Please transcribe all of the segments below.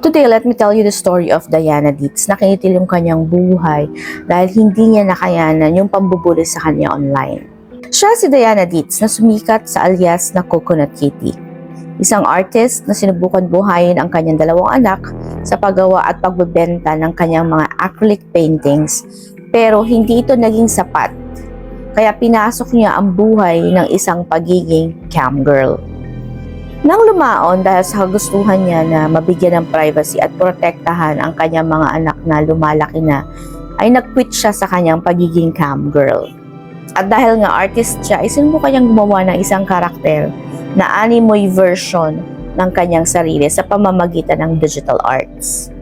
Today, let me tell you the story of Diana Dietz. Nakinitil yung kanyang buhay dahil hindi niya nakayanan yung pambubuli sa kanya online. Siya si Diana Dietz na sumikat sa alias na Coconut Kitty. Isang artist na sinubukan buhayin ang kanyang dalawang anak sa paggawa at pagbebenta ng kanyang mga acrylic paintings pero hindi ito naging sapat. Kaya pinasok niya ang buhay ng isang pagiging cam girl. Nang lumaon dahil sa kagustuhan niya na mabigyan ng privacy at protektahan ang kanyang mga anak na lumalaki na, ay nag-quit siya sa kanyang pagiging cam girl. At dahil nga artist siya, ay sinubukan niyang gumawa ng isang karakter na anime version ng kanyang sarili sa pamamagitan ng digital arts.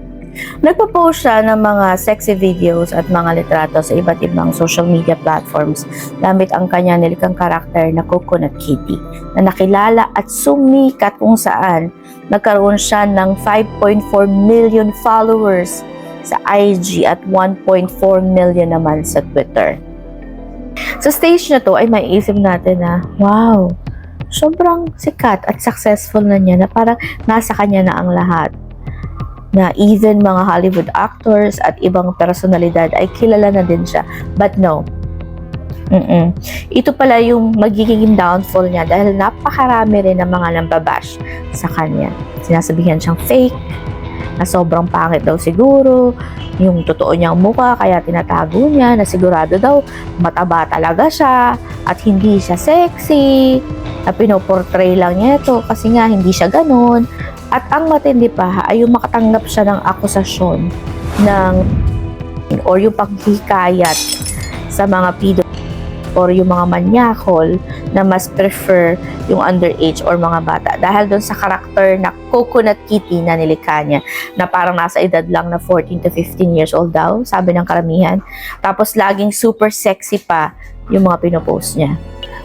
Nagpo-post siya ng mga sexy videos at mga litrato sa iba't ibang social media platforms gamit ang kanyang nilikang karakter na Coconut Kitty na nakilala at sumikat kung saan nagkaroon siya ng 5.4 million followers sa IG at 1.4 million naman sa Twitter. Sa stage na to ay maiisip natin na, wow, sobrang sikat at successful na niya na parang nasa kanya na ang lahat na even mga Hollywood actors at ibang personalidad ay kilala na din siya. But no. Mm-mm. Ito pala yung magiging downfall niya dahil napakarami rin ng mga nambabash sa kanya. Sinasabihan siyang fake, na sobrang pangit daw siguro, yung totoo niyang mukha kaya tinatago niya na sigurado daw mataba talaga siya at hindi siya sexy, na pinoportray lang niya ito kasi nga hindi siya ganun. At ang matindi pa ay yung makatanggap siya ng akusasyon ng or yung paghikayat sa mga pedo or yung mga manyakol na mas prefer yung underage or mga bata dahil doon sa karakter na coconut kitty na nilikha niya na parang nasa edad lang na 14 to 15 years old daw, sabi ng karamihan. Tapos laging super sexy pa yung mga pinopost niya.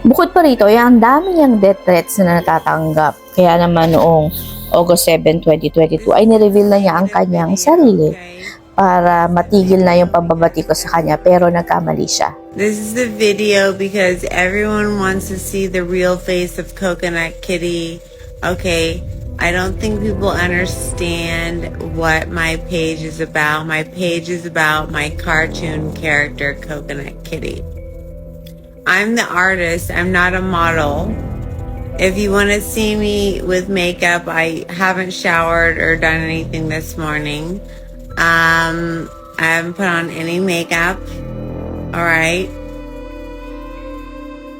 Bukod pa rito, ay ang dami niyang death threats na natatanggap. Kaya naman noong August 7, 2022 ay nireveal na niya ang kanyang sarili para matigil na yung pambabati ko sa kanya pero nagkamali siya. This is the video because everyone wants to see the real face of Coconut Kitty. Okay, I don't think people understand what my page is about. My page is about my cartoon character, Coconut Kitty. I'm the artist, I'm not a model. If you want to see me with makeup, I haven't showered or done anything this morning. Um, I haven't put on any makeup. All right.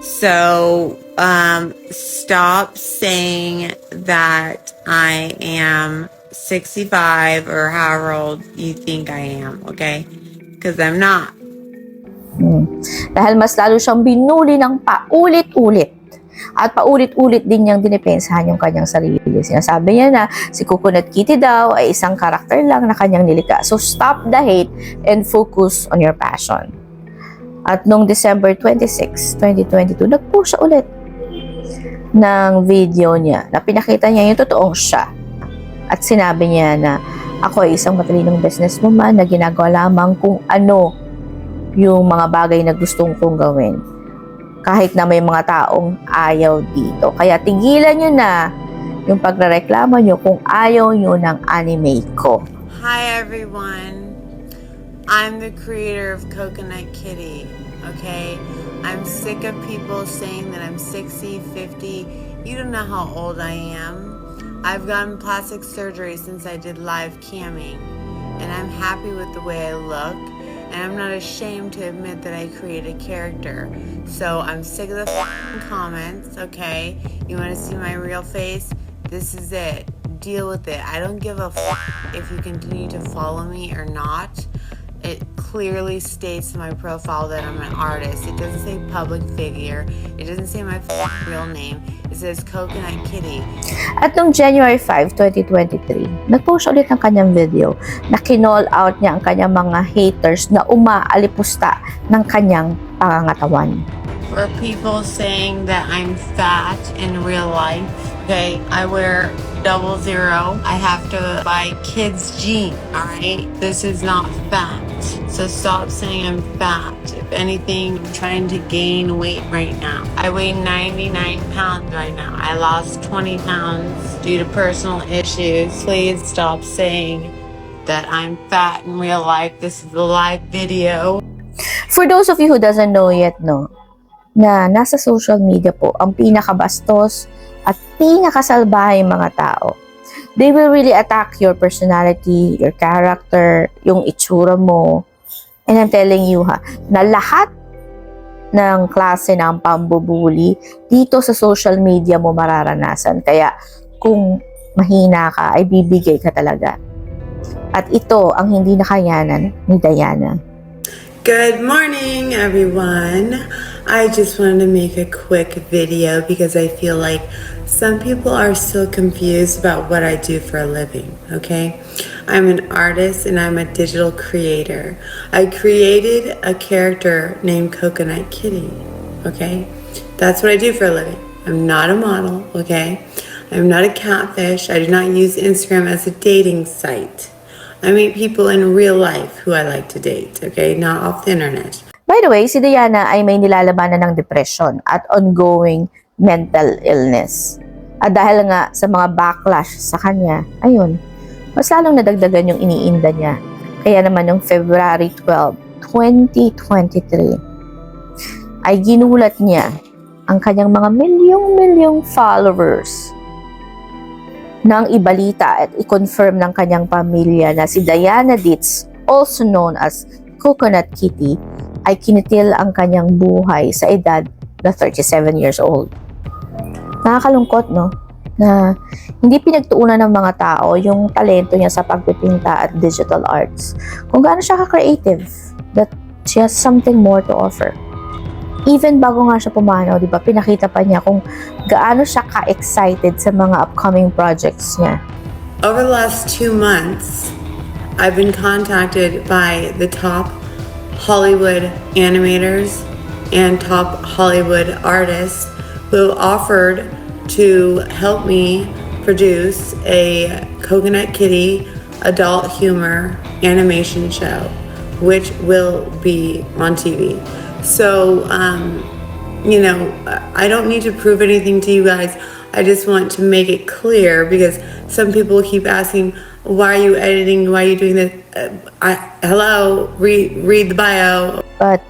So, um, stop saying that I am 65 or however old you think I am, okay? Because I'm not. Hmm. Dahil mas lalo siyang binuli ng paulit-ulit. At paulit-ulit din niyang dinipensahan yung kanyang sarili. Sinasabi niya na si Coconut Kitty daw ay isang karakter lang na kanyang nilikha. So stop the hate and focus on your passion. At noong December 26, 2022, nag-post siya ulit ng video niya na pinakita niya yung totoong siya. At sinabi niya na ako ay isang matalinong businesswoman na ginagawa lamang kung ano yung mga bagay na gustong kong gawin. Kahit na may mga taong ayaw dito. Kaya tigilan nyo na yung pagrereklamo nyo kung ayaw nyo ng anime ko. Hi, everyone. I'm the creator of Coconut Kitty, okay? I'm sick of people saying that I'm 60, 50. You don't know how old I am. I've gotten plastic surgery since I did live camming, and I'm happy with the way I look. And I'm not ashamed to admit that I create a character. So I'm sick of the comments, okay? You wanna see my real face? This is it. Deal with it. I don't give a f- if you continue to follow me or not. It clearly states in my profile that I'm an artist. It doesn't say public figure. It doesn't say my real name. It says Coconut Kitty. At noong January 5, 2023, nag-post ulit ng kanyang video na kinall out niya ang kanyang mga haters na umaalipusta ng kanyang pangangatawan. For people saying that I'm fat in real life, okay, I wear double zero. I have to buy kids' jeans, alright? This is not fat. So stop saying I'm fat. If anything, I'm trying to gain weight right now. I weigh 99 pounds right now. I lost 20 pounds due to personal issues. Please stop saying that I'm fat in real life. This is a live video. For those of you who doesn't know yet, no, na nasa social media po ang pinakabastos at pinakasalbahay mga tao. They will really attack your personality, your character, yung itsura mo. And I'm telling you ha, na lahat ng klase ng pambubuli dito sa social media mo mararanasan. Kaya kung mahina ka, ay bibigay ka talaga. At ito ang hindi nakayanan ni Diana. Good morning, everyone. I just wanted to make a quick video because I feel like some people are still confused about what I do for a living, okay? I'm an artist and I'm a digital creator. I created a character named Coconut Kitty, okay? That's what I do for a living. I'm not a model, okay? I'm not a catfish. I do not use Instagram as a dating site. I meet people in real life who I like to date, okay? Not off the internet. By the way, si Diana ay may nilalabanan ng depression at ongoing mental illness. At dahil nga sa mga backlash sa kanya, ayun, mas lalong nadagdagan yung iniinda niya. Kaya naman yung February 12, 2023, ay ginulat niya ang kanyang mga milyong-milyong followers nang ibalita at i-confirm ng kanyang pamilya na si Diana Ditz, also known as Coconut Kitty, ay kinitil ang kanyang buhay sa edad na 37 years old. Nakakalungkot, no? Na hindi pinagtuunan ng mga tao yung talento niya sa pagpipinta at digital arts. Kung gaano siya ka-creative, that she has something more to offer. Even bago nga siya pumanaw, di ba, pinakita pa niya kung gaano siya ka-excited sa mga upcoming projects niya. Over the last two months, I've been contacted by the top Hollywood animators and top Hollywood artists who offered to help me produce a Coconut Kitty adult humor animation show, which will be on TV. So, um, you know, I don't need to prove anything to you guys. I just want to make it clear because some people keep asking, "Why are you editing? Why are you doing this?" Uh, I, hello, read read the bio. But,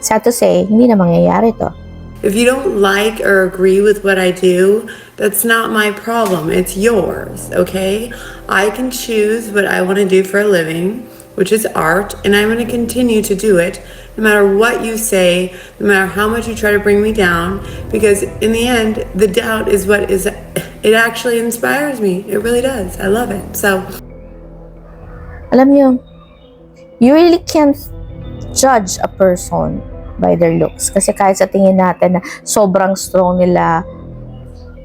sad to say, hindi na mangyayari to. If you don't like or agree with what I do, that's not my problem. It's yours, okay? I can choose what I want to do for a living, which is art, and I'm going to continue to do it no matter what you say, no matter how much you try to bring me down, because in the end, the doubt is what is it actually inspires me. It really does. I love it. So, alam niyo, you really can't judge a person by their looks. Kasi kahit sa tingin natin na sobrang strong nila,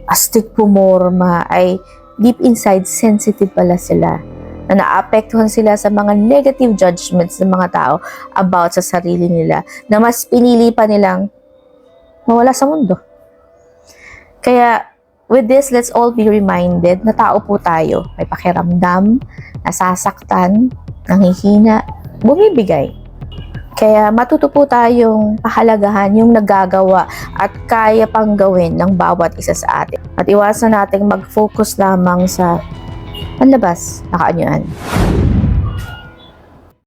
astig pumorma, ay deep inside, sensitive pala sila. Na naapektuhan sila sa mga negative judgments ng mga tao about sa sarili nila. Na mas pinili pa nilang mawala sa mundo. Kaya, with this, let's all be reminded na tao po tayo. May pakiramdam, nasasaktan, nanghihina, bumibigay. Kaya matuto po tayong pahalagahan yung nagagawa at kaya pang gawin ng bawat isa sa atin. At iwasan nating mag-focus lamang sa panlabas na kaanyuan.